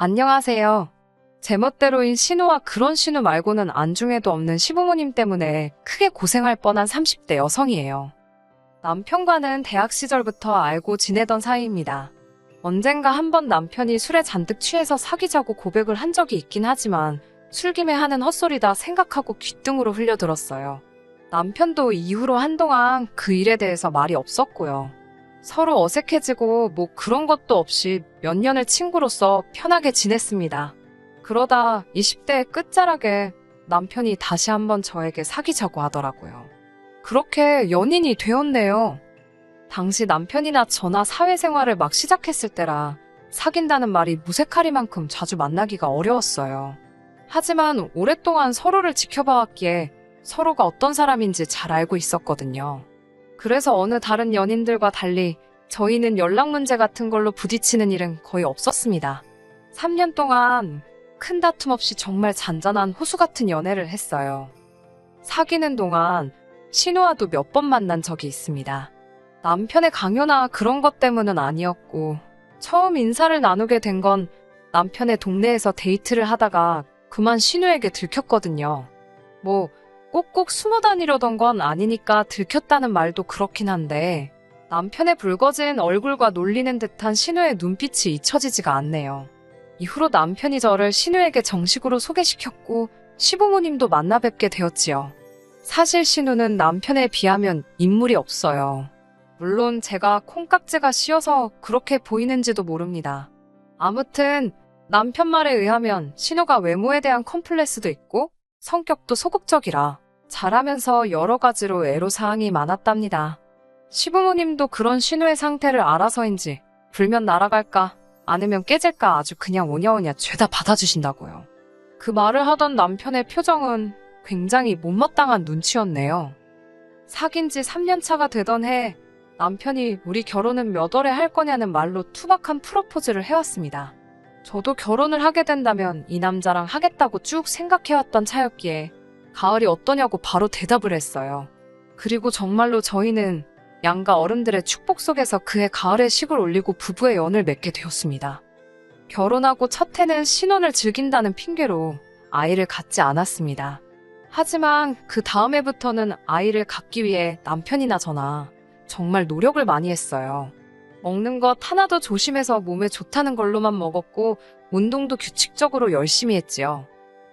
안녕하세요. 제멋대로인 신우와 그런 신우 말고는 안중에도 없는 시부모님 때문에 크게 고생할 뻔한 30대 여성이에요. 남편과는 대학 시절부터 알고 지내던 사이입니다. 언젠가 한 번 남편이 술에 잔뜩 취해서 사귀자고 고백을 한 적이 있긴 하지만 술김에 하는 헛소리다 생각하고 귓등으로 흘려들었어요. 남편도 이후로 한동안 그 일에 대해서 말이 없었고요. 서로 어색해지고 뭐 그런 것도 없이 몇 년을 친구로서 편하게 지냈습니다. 그러다 20대 끝자락에 남편이 다시 한번 저에게 사귀자고 하더라고요. 그렇게 연인이 되었네요. 당시 남편이나 저나 사회생활을 막 시작했을 때라 사귄다는 말이 무색하리만큼 자주 만나기가 어려웠어요. 하지만 오랫동안 서로를 지켜봐왔기에 서로가 어떤 사람인지 잘 알고 있었거든요. 그래서 어느 다른 연인들과 달리 저희는 연락 문제 같은 걸로 부딪히는 일은 거의 없었습니다. 3년 동안 큰 다툼 없이 정말 잔잔한 호수 같은 연애를 했어요. 사귀는 동안 신우와도 몇 번 만난 적이 있습니다. 남편의 강요나 그런 것 때문은 아니었고, 처음 인사를 나누게 된 건 남편의 동네에서 데이트를 하다가 그만 신우에게 들켰거든요. 뭐, 꼭꼭 숨어 다니려던 건 아니니까 들켰다는 말도 그렇긴 한데, 남편의 붉어진 얼굴과 놀리는 듯한 신우의 눈빛이 잊혀지지가 않네요. 이후로 남편이 저를 신우에게 정식으로 소개시켰고, 시부모님도 만나 뵙게 되었지요. 사실 신우는 남편에 비하면 인물이 없어요. 물론 제가 콩깍지가 씌어서 그렇게 보이는지도 모릅니다. 아무튼 남편 말에 의하면 신우가 외모에 대한 컴플렉스도 있고 성격도 소극적이라 잘하면서 여러 가지로 애로사항이 많았답니다. 시부모님도 그런 신우의 상태를 알아서인지 불면 날아갈까 아니면 깨질까 아주 그냥 오냐오냐 죄다 받아주신다고요. 그 말을 하던 남편의 표정은 굉장히 못마땅한 눈치였네요. 사귄 지 3년 차가 되던 해 남편이 우리 결혼은 몇 월에 할 거냐는 말로 투박한 프로포즈를 해왔습니다. 저도 결혼을 하게 된다면 이 남자랑 하겠다고 쭉 생각해왔던 차였기에 가을이 어떠냐고 바로 대답을 했어요. 그리고 정말로 저희는 양가 어른들의 축복 속에서 그해 가을에 식을 올리고 부부의 연을 맺게 되었습니다. 결혼하고 첫 해는 신혼을 즐긴다는 핑계로 아이를 갖지 않았습니다. 하지만 그 다음 해부터는 아이를 갖기 위해 남편이나 저나 정말 노력을 많이 했어요. 먹는 것 하나도 조심해서 몸에 좋다는 걸로만 먹었고 운동도 규칙적으로 열심히 했지요.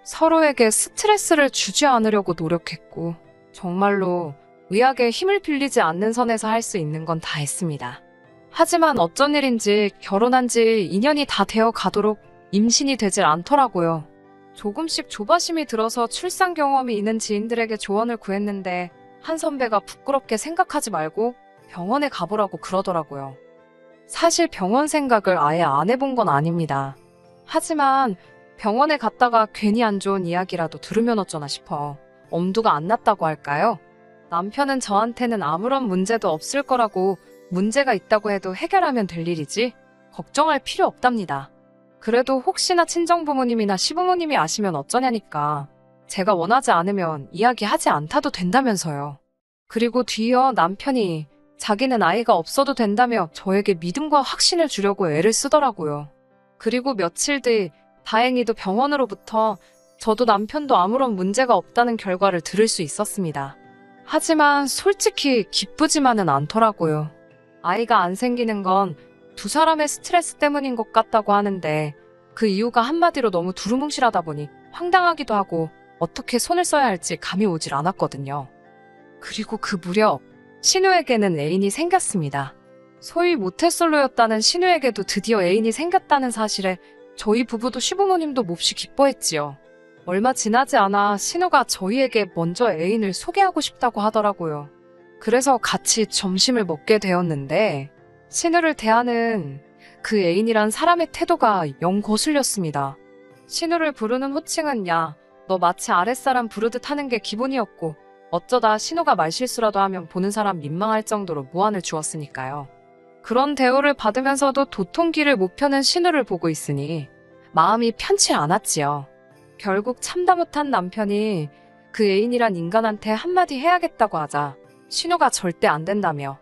서로에게 스트레스를 주지 않으려고 노력했고 정말로 의학에 힘을 빌리지 않는 선에서 할 수 있는 건 다 했습니다. 하지만 어쩐 일인지 결혼한 지 2년이 다 되어 가도록 임신이 되질 않더라고요. 조금씩 조바심이 들어서 출산 경험이 있는 지인들에게 조언을 구했는데 한 선배가 부끄럽게 생각하지 말고 병원에 가보라고 그러더라고요. 사실 병원 생각을 아예 안 해본 건 아닙니다. 하지만 병원에 갔다가 괜히 안 좋은 이야기라도 들으면 어쩌나 싶어 엄두가 안 났다고 할까요? 남편은 저한테는 아무런 문제도 없을 거라고 문제가 있다고 해도 해결하면 될 일이지 걱정할 필요 없답니다. 그래도 혹시나 친정부모님이나 시부모님이 아시면 어쩌냐니까 제가 원하지 않으면 이야기하지 않다도 된다면서요. 그리고 뒤이어 남편이 자기는 아이가 없어도 된다며 저에게 믿음과 확신을 주려고 애를 쓰더라고요. 그리고 며칠 뒤 다행히도 병원으로부터 저도 남편도 아무런 문제가 없다는 결과를 들을 수 있었습니다. 하지만 솔직히 기쁘지만은 않더라고요. 아이가 안 생기는 건 두 사람의 스트레스 때문인 것 같다고 하는데 그 이유가 한마디로 너무 두루뭉실하다 보니 황당하기도 하고 어떻게 손을 써야 할지 감이 오질 않았거든요. 그리고 그 무렵 신우에게는 애인이 생겼습니다. 소위 모태솔로였다는 신우에게도 드디어 애인이 생겼다는 사실에 저희 부부도 시부모님도 몹시 기뻐했지요. 얼마 지나지 않아 신우가 저희에게 먼저 애인을 소개하고 싶다고 하더라고요. 그래서 같이 점심을 먹게 되었는데 신우를 대하는 그 애인이란 사람의 태도가 영 거슬렸습니다. 신우를 부르는 호칭은 야, 너 마치 아랫사람 부르듯 하는 게 기본이었고 어쩌다 신우가 말실수라도 하면 보는 사람 민망할 정도로 무안을 주었으니까요. 그런 대우를 받으면서도 도통기를 못 펴는 신우를 보고 있으니 마음이 편치 않았지요. 결국 참다 못한 남편이 그 애인이란 인간한테 한마디 해야겠다고 하자 신우가 절대 안 된다며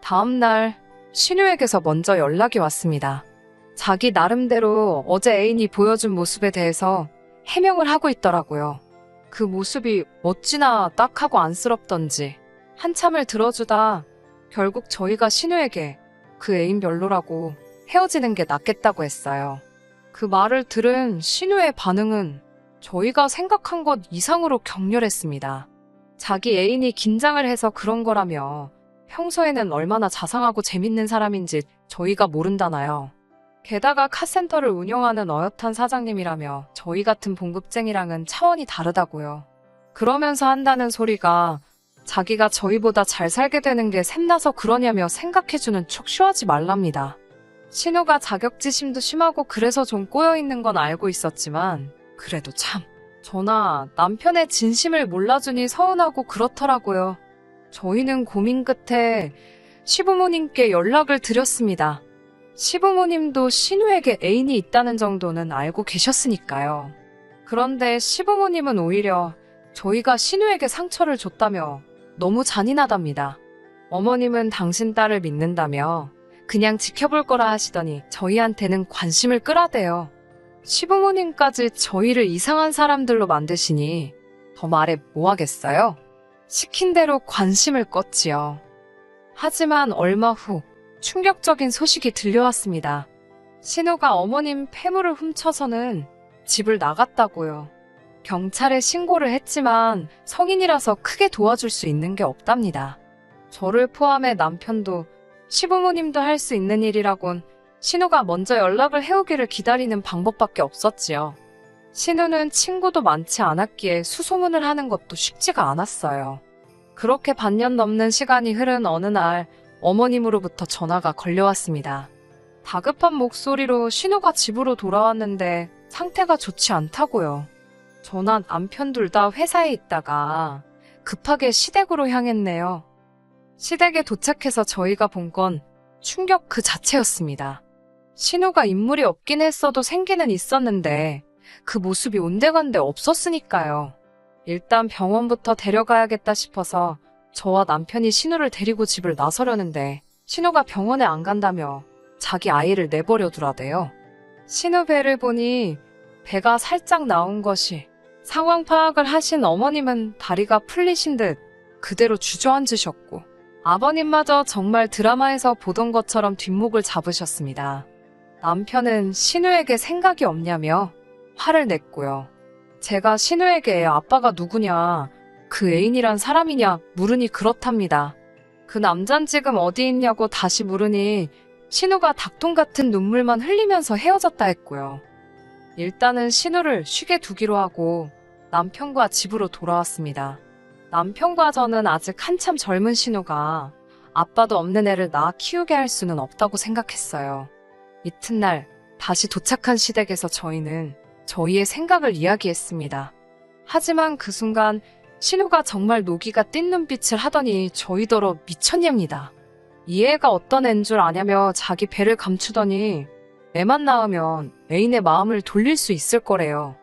다음날 신우에게서 먼저 연락이 왔습니다. 자기 나름대로 어제 애인이 보여준 모습에 대해서 해명을 하고 있더라고요. 그 모습이 어찌나 딱하고 안쓰럽던지 한참을 들어주다 결국 저희가 신우에게 그 애인 별로라고 헤어지는 게 낫겠다고 했어요. 그 말을 들은 신우의 반응은 저희가 생각한 것 이상으로 격렬했습니다. 자기 애인이 긴장을 해서 그런 거라며 평소에는 얼마나 자상하고 재밌는 사람인지 저희가 모른다나요. 게다가 카센터를 운영하는 어엿한 사장님이라며 저희 같은 봉급쟁이랑은 차원이 다르다고요. 그러면서 한다는 소리가 자기가 저희보다 잘 살게 되는 게 샘나서 그러냐며 생각해주는 척 쉬하지 말랍니다. 신우가 자격지심도 심하고 그래서 좀 꼬여있는 건 알고 있었지만 그래도 참 저나 남편의 진심을 몰라주니 서운하고 그렇더라고요. 저희는 고민 끝에 시부모님께 연락을 드렸습니다. 시부모님도 신우에게 애인이 있다는 정도는 알고 계셨으니까요. 그런데 시부모님은 오히려 저희가 신우에게 상처를 줬다며 너무 잔인하답니다. 어머님은 당신 딸을 믿는다며 그냥 지켜볼 거라 하시더니 저희한테는 관심을 끌어대요. 시부모님까지 저희를 이상한 사람들로 만드시니 더 말해 뭐 하겠어요? 시킨 대로 관심을 껐지요. 하지만 얼마 후 충격적인 소식이 들려왔습니다. 신우가 어머님 폐물을 훔쳐서는 집을 나갔다고요. 경찰에 신고를 했지만 성인이라서 크게 도와줄 수 있는 게 없답니다. 저를 포함해 남편도 시부모님도 할 수 있는 일이라곤 신우가 먼저 연락을 해오기를 기다리는 방법밖에 없었지요. 신우는 친구도 많지 않았기에 수소문을 하는 것도 쉽지가 않았어요. 그렇게 반년 넘는 시간이 흐른 어느 날 어머님으로부터 전화가 걸려왔습니다. 다급한 목소리로 신우가 집으로 돌아왔는데 상태가 좋지 않다고요. 저나 남편 둘 다 회사에 있다가 급하게 시댁으로 향했네요. 시댁에 도착해서 저희가 본 건 충격 그 자체였습니다. 신우가 인물이 없긴 했어도 생기는 있었는데 그 모습이 온데간데 없었으니까요. 일단 병원부터 데려가야겠다 싶어서 저와 남편이 신우를 데리고 집을 나서려는데 신우가 병원에 안 간다며 자기 아이를 내버려 두라대요. 신우 배를 보니 배가 살짝 나온 것이 상황 파악을 하신 어머님은 다리가 풀리신 듯 그대로 주저앉으셨고 아버님마저 정말 드라마에서 보던 것처럼 뒷목을 잡으셨습니다. 남편은 신우에게 생각이 없냐며 화를 냈고요. 제가 신우에게 아빠가 누구냐, 그 애인이란 사람이냐 물으니 그렇답니다. 그 남잔 지금 어디 있냐고 다시 물으니 신우가 닭똥 같은 눈물만 흘리면서 헤어졌다 했고요. 일단은 신우를 쉬게 두기로 하고 남편과 집으로 돌아왔습니다. 남편과 저는 아직 한참 젊은 신우가 아빠도 없는 애를 낳아 키우게 할 수는 없다고 생각했어요. 이튿날 다시 도착한 시댁에서 저희는 저희의 생각을 이야기했습니다. 하지만 그 순간 신우가 정말 노기가 띈 눈빛을 하더니 저희더러 미쳤냐입니다. 이 애가 어떤 애인 줄 아냐며 자기 배를 감추더니 애만 낳으면 애인의 마음을 돌릴 수 있을 거래요.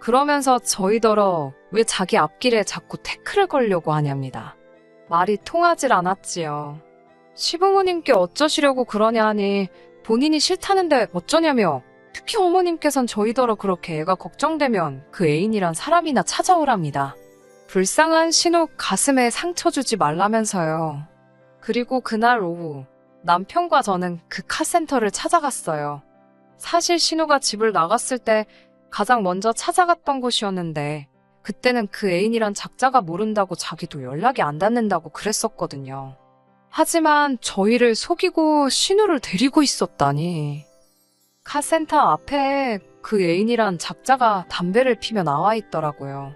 그러면서 저희더러 왜 자기 앞길에 자꾸 태클을 걸려고 하냐입니다. 말이 통하질 않았지요. 시부모님께 어쩌시려고 그러냐 하니 본인이 싫다는데 어쩌냐며 특히 어머님께선 저희더러 그렇게 애가 걱정되면 그 애인이란 사람이나 찾아오랍니다. 불쌍한 신우 가슴에 상처 주지 말라면서요. 그리고 그날 오후 남편과 저는 그 카센터를 찾아갔어요. 사실 신우가 집을 나갔을 때 가장 먼저 찾아갔던 곳이었는데 그때는 그 애인이란 작자가 모른다고 자기도 연락이 안 닿는다고 그랬었거든요. 하지만 저희를 속이고 신우를 데리고 있었다니. 카센터 앞에 그 애인이란 작자가 담배를 피며 나와 있더라고요.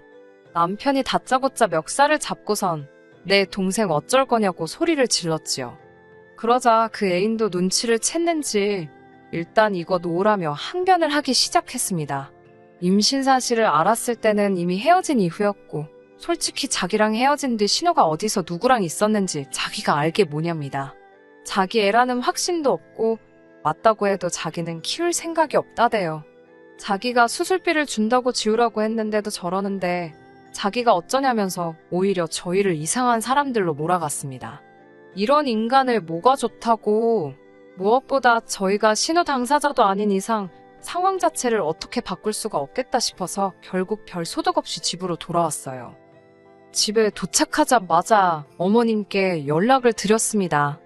남편이 다짜고짜 멱살을 잡고선 내 동생 어쩔 거냐고 소리를 질렀지요. 그러자 그 애인도 눈치를 챘는지 일단 이거 놓으라며 항변을 하기 시작했습니다. 임신 사실을 알았을 때는 이미 헤어진 이후였고 솔직히 자기랑 헤어진 뒤 신호가 어디서 누구랑 있었는지 자기가 알게 뭐냐입니다. 자기 애라는 확신도 없고 맞다고 해도 자기는 키울 생각이 없다대요. 자기가 수술비를 준다고 지우라고 했는데도 저러는데 자기가 어쩌냐면서 오히려 저희를 이상한 사람들로 몰아갔습니다. 이런 인간을 뭐가 좋다고 무엇보다 저희가 신호 당사자도 아닌 이상 상황 자체를 어떻게 바꿀 수가 없겠다 싶어서 결국 별 소득 없이 집으로 돌아왔어요. 집에 도착하자마자 어머님께 연락을 드렸습니다.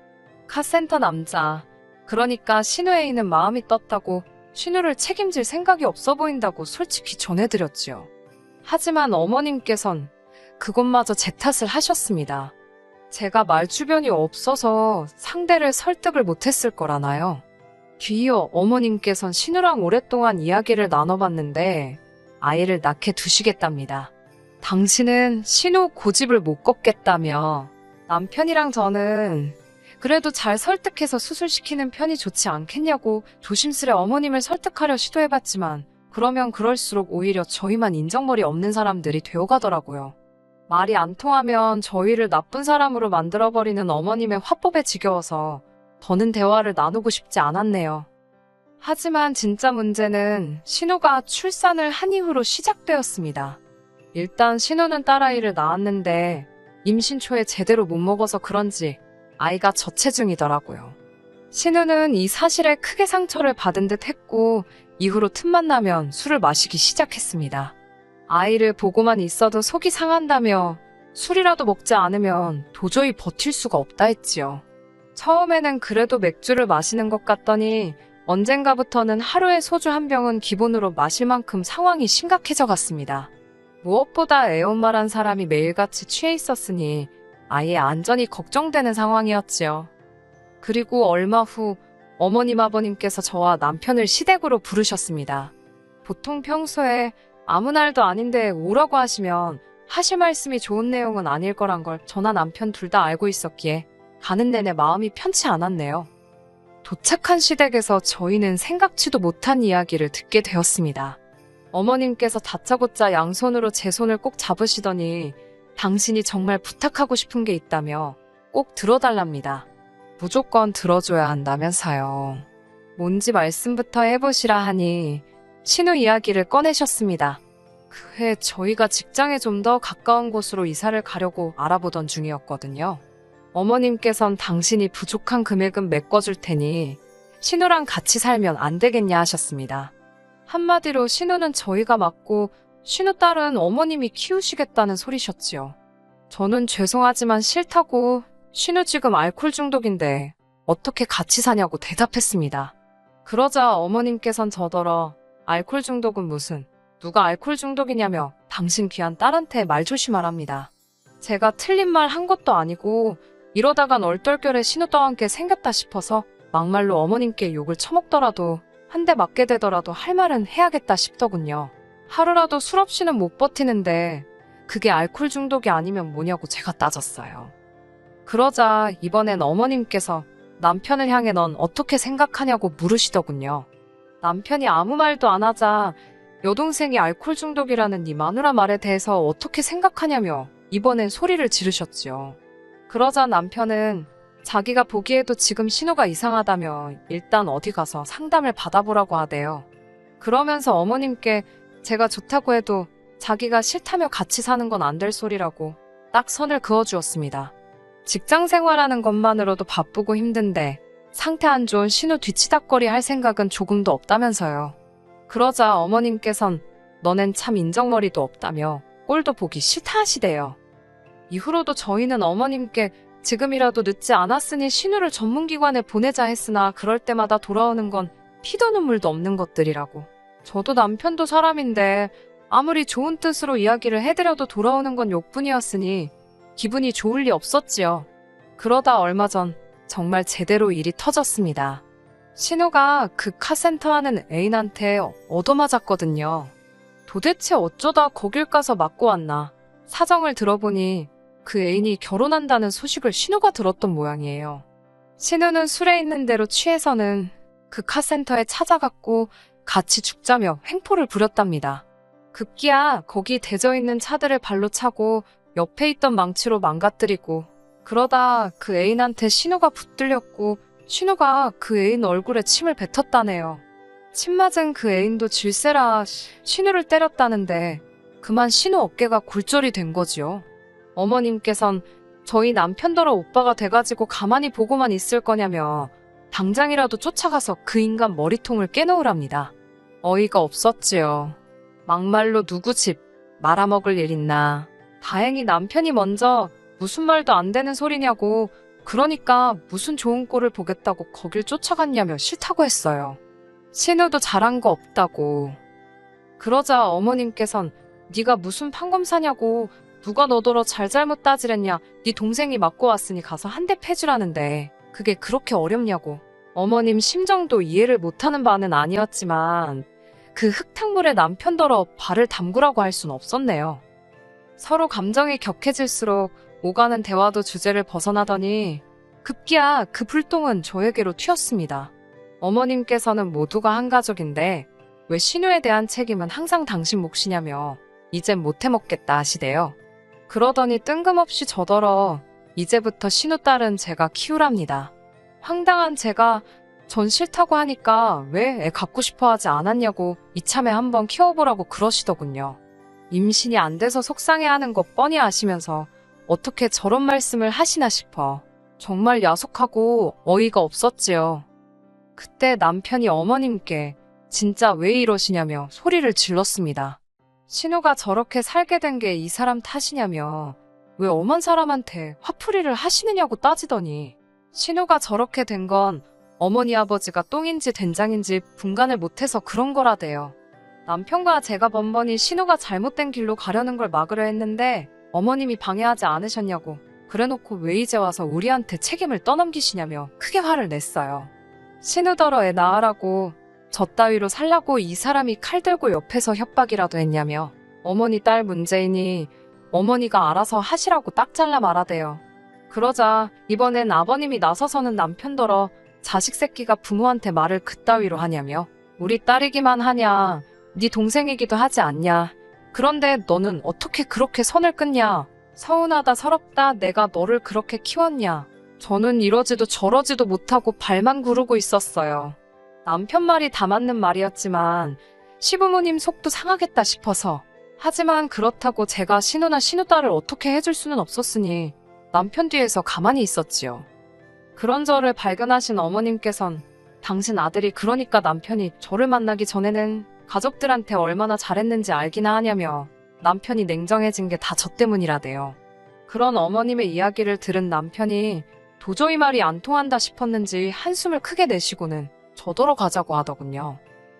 카센터 남자. 그러니까 신우에이는 마음이 떴다고 신우를 책임질 생각이 없어 보인다고 솔직히 전해드렸지요. 하지만 어머님께선 그것마저 제 탓을 하셨습니다. 제가 말 주변이 없어서 상대를 설득을 못했을 거라나요. 뒤이어 어머님께선 신우랑 오랫동안 이야기를 나눠봤는데 아이를 낳게 두시겠답니다. 당신은 신우 고집을 못 꺾겠다며 남편이랑 저는 그래도 잘 설득해서 수술시키는 편이 좋지 않겠냐고 조심스레 어머님을 설득하려 시도해봤지만 그러면 그럴수록 오히려 저희만 인정머리 없는 사람들이 되어가더라고요. 말이 안 통하면 저희를 나쁜 사람으로 만들어버리는 어머님의 화법에 지겨워서 더는 대화를 나누고 싶지 않았네요. 하지만 진짜 문제는 신우가 출산을 한 이후로 시작되었습니다. 일단 신우는 딸아이를 낳았는데 임신 초에 제대로 못 먹어서 그런지 아이가 저체중이더라고요. 신우는 이 사실에 크게 상처를 받은 듯 했고 이후로 틈만 나면 술을 마시기 시작했습니다. 아이를 보고만 있어도 속이 상한다며 술이라도 먹지 않으면 도저히 버틸 수가 없다 했지요. 처음에는 그래도 맥주를 마시는 것 같더니 언젠가부터는 하루에 소주 한 병은 기본으로 마실 만큼 상황이 심각해져 갔습니다. 무엇보다 애엄마란 사람이 매일같이 취해 있었으니 아이의 안전이 걱정되는 상황이었지요. 그리고 얼마 후 어머님 아버님께서 저와 남편을 시댁으로 부르셨습니다. 보통 평소에 아무 날도 아닌데 오라고 하시면 하실 말씀이 좋은 내용은 아닐 거란 걸 저나 남편 둘 다 알고 있었기에 가는 내내 마음이 편치 않았네요. 도착한 시댁에서 저희는 생각지도 못한 이야기를 듣게 되었습니다. 어머님께서 다짜고짜 양손으로 제 손을 꼭 잡으시더니 당신이 정말 부탁하고 싶은 게 있다며 꼭 들어달랍니다. 무조건 들어줘야 한다면서요. 뭔지 말씀부터 해보시라 하니 신우 이야기를 꺼내셨습니다. 그해 저희가 직장에 좀 더 가까운 곳으로 이사를 가려고 알아보던 중이었거든요. 어머님께선 당신이 부족한 금액은 메꿔줄 테니 신우랑 같이 살면 안 되겠냐 하셨습니다. 한마디로 신우는 저희가 맡고 신우 딸은 어머님이 키우시겠다는 소리셨지요. 저는 죄송하지만 싫다고 신우 지금 알코올 중독인데 어떻게 같이 사냐고 대답했습니다. 그러자 어머님께선 저더러 알코올 중독은 무슨 누가 알코올 중독이냐며 당신 귀한 딸한테 말 조심하랍니다. 제가 틀린 말 한 것도 아니고 이러다간 얼떨결에 신우 떠안게 생겼다 싶어서 막말로 어머님께 욕을 처먹더라도 한 대 맞게 되더라도 할 말은 해야겠다 싶더군요. 하루라도 술 없이는 못 버티는데 그게 알코올 중독이 아니면 뭐냐고 제가 따졌어요. 그러자 이번엔 어머님께서 남편을 향해 넌 어떻게 생각하냐고 물으시더군요. 남편이 아무 말도 안 하자 여동생이 알코올 중독이라는 네 마누라 말에 대해서 어떻게 생각하냐며 이번엔 소리를 지르셨지요. 그러자 남편은 자기가 보기에도 지금 신호가 이상하다며 일단 어디 가서 상담을 받아보라고 하대요. 그러면서 어머님께 제가 좋다고 해도 자기가 싫다며 같이 사는 건 안 될 소리라고 딱 선을 그어주었습니다. 직장 생활하는 것만으로도 바쁘고 힘든데 상태 안 좋은 신우 뒤치다거리 할 생각은 조금도 없다면서요. 그러자 어머님께선 너넨 참 인정머리도 없다며 꼴도 보기 싫다 하시대요. 이후로도 저희는 어머님께 지금이라도 늦지 않았으니 신우를 전문기관에 보내자 했으나 그럴 때마다 돌아오는 건 피도 눈물도 없는 것들이라고. 저도 남편도 사람인데 아무리 좋은 뜻으로 이야기를 해드려도 돌아오는 건 욕뿐이었으니 기분이 좋을 리 없었지요. 그러다 얼마 전 정말 제대로 일이 터졌습니다. 신우가 그 카센터 하는 애인한테 얻어맞았거든요. 도대체 어쩌다 거길 가서 맞고 왔나. 사정을 들어보니 그 애인이 결혼한다는 소식을 신우가 들었던 모양이에요. 신우는 술에 있는 대로 취해서는 그 카센터에 찾아갔고 같이 죽자며 횡포를 부렸답니다. 급기야 거기 대져 있는 차들을 발로 차고 옆에 있던 망치로 망가뜨리고 그러다 그 애인한테 신우가 붙들렸고 신우가 그 애인 얼굴에 침을 뱉었다네요. 침 맞은 그 애인도 질세라 신우를 때렸다는데 그만 신우 어깨가 골절이 된 거지요. 어머님께선 저희 남편더러 오빠가 돼가지고 가만히 보고만 있을 거냐며 당장이라도 쫓아가서 그 인간 머리통을 깨놓으랍니다. 어이가 없었지요. 막말로 누구 집 말아먹을 일 있나. 다행히 남편이 먼저 무슨 말도 안 되는 소리냐고 그러니까 무슨 좋은 꼴을 보겠다고 거길 쫓아갔냐며 싫다고 했어요. 신우도 잘한 거 없다고. 그러자 어머님께선 네가 무슨 판검사냐고 누가 너더러 잘잘못 따지랬냐 네 동생이 맞고 왔으니 가서 한 대 패주라는데 그게 그렇게 어렵냐고 어머님 심정도 이해를 못하는 바는 아니었지만 그 흙탕물에 남편더러 발을 담그라고 할 순 없었네요. 서로 감정이 격해질수록 오가는 대화도 주제를 벗어나더니 급기야 그 불똥은 저에게로 튀었습니다. 어머님께서는 모두가 한 가족인데 왜 신우에 대한 책임은 항상 당신 몫이냐며 이젠 못해 먹겠다 하시대요. 그러더니 뜬금없이 저더러 이제부터 신우 딸은 제가 키우랍니다. 황당한 제가 전 싫다고 하니까 왜 애 갖고 싶어 하지 않았냐고 이참에 한번 키워보라고 그러시더군요. 임신이 안 돼서 속상해하는 거 뻔히 아시면서 어떻게 저런 말씀을 하시나 싶어 정말 야속하고 어이가 없었지요. 그때 남편이 어머님께 진짜 왜 이러시냐며 소리를 질렀습니다. 신우가 저렇게 살게 된 게 이 사람 탓이냐며 왜 엄한 사람한테 화풀이를 하시느냐고 따지더니 신우가 저렇게 된 건 어머니 아버지가 똥인지 된장인지 분간을 못해서 그런 거라대요. 남편과 제가 번번이 신우가 잘못된 길로 가려는 걸 막으려 했는데 어머님이 방해하지 않으셨냐고 그래놓고 왜 이제 와서 우리한테 책임을 떠넘기시냐며 크게 화를 냈어요. 신우더러 애 낳으라고 저 따위로 살라고 이 사람이 칼 들고 옆에서 협박이라도 했냐며 어머니 딸 문제이니 어머니가 알아서 하시라고 딱 잘라 말하대요. 그러자 이번엔 아버님이 나서서는 남편더러 자식 새끼가 부모한테 말을 그따위로 하냐며 우리 딸이기만 하냐 네 동생이기도 하지 않냐 그런데 너는 어떻게 그렇게 선을 끊냐 서운하다 서럽다 내가 너를 그렇게 키웠냐 저는 이러지도 저러지도 못하고 발만 구르고 있었어요. 남편 말이 다 맞는 말이었지만 시부모님 속도 상하겠다 싶어서 하지만 그렇다고 제가 신우나 신우딸을 어떻게 해줄 수는 없었으니 남편 뒤에서 가만히 있었지요. 그런 저를 발견하신 어머님께선 당신 아들이 그러니까 남편이 저를 만나기 전에는 가족들한테 얼마나 잘했는지 알기나 하냐며 남편이 냉정해진 게 다 저 때문이라대요. 그런 어머님의 이야기를 들은 남편이 도저히 말이 안 통한다 싶었는지 한숨을 크게 내쉬고는 저더러 가자고 하더군요.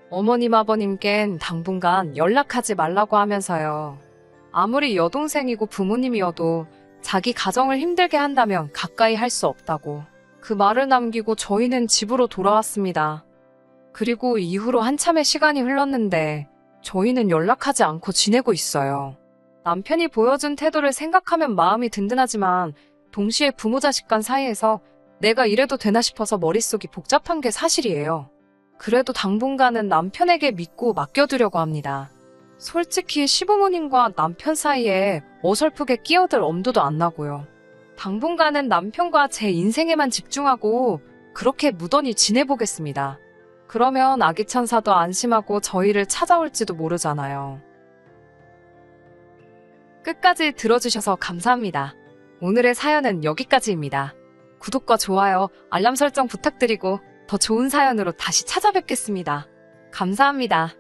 어머님 아버님껜 당분간 연락하지 말라고 하면서요. 아무리 여동생이고 부모님이어도 자기 가정을 힘들게 한다면 가까이 할 수 없다고. 그 말을 남기고 저희는 집으로 돌아왔습니다. 그리고 이후로 한참의 시간이 흘렀는데 저희는 연락하지 않고 지내고 있어요. 남편이 보여준 태도를 생각하면 마음이 든든하지만 동시에 부모 자식 간 사이에서 내가 이래도 되나 싶어서 머릿속이 복잡한 게 사실이에요. 그래도 당분간은 남편에게 믿고 맡겨두려고 합니다. 솔직히 시부모님과 남편 사이에 어설프게 끼어들 엄두도 안 나고요. 당분간은 남편과 제 인생에만 집중하고 그렇게 무던히 지내보겠습니다. 그러면 아기 천사도 안심하고 저희를 찾아올지도 모르잖아요. 끝까지 들어주셔서 감사합니다. 오늘의 사연은 여기까지입니다. 구독과 좋아요, 알람 설정 부탁드리고 더 좋은 사연으로 다시 찾아뵙겠습니다. 감사합니다.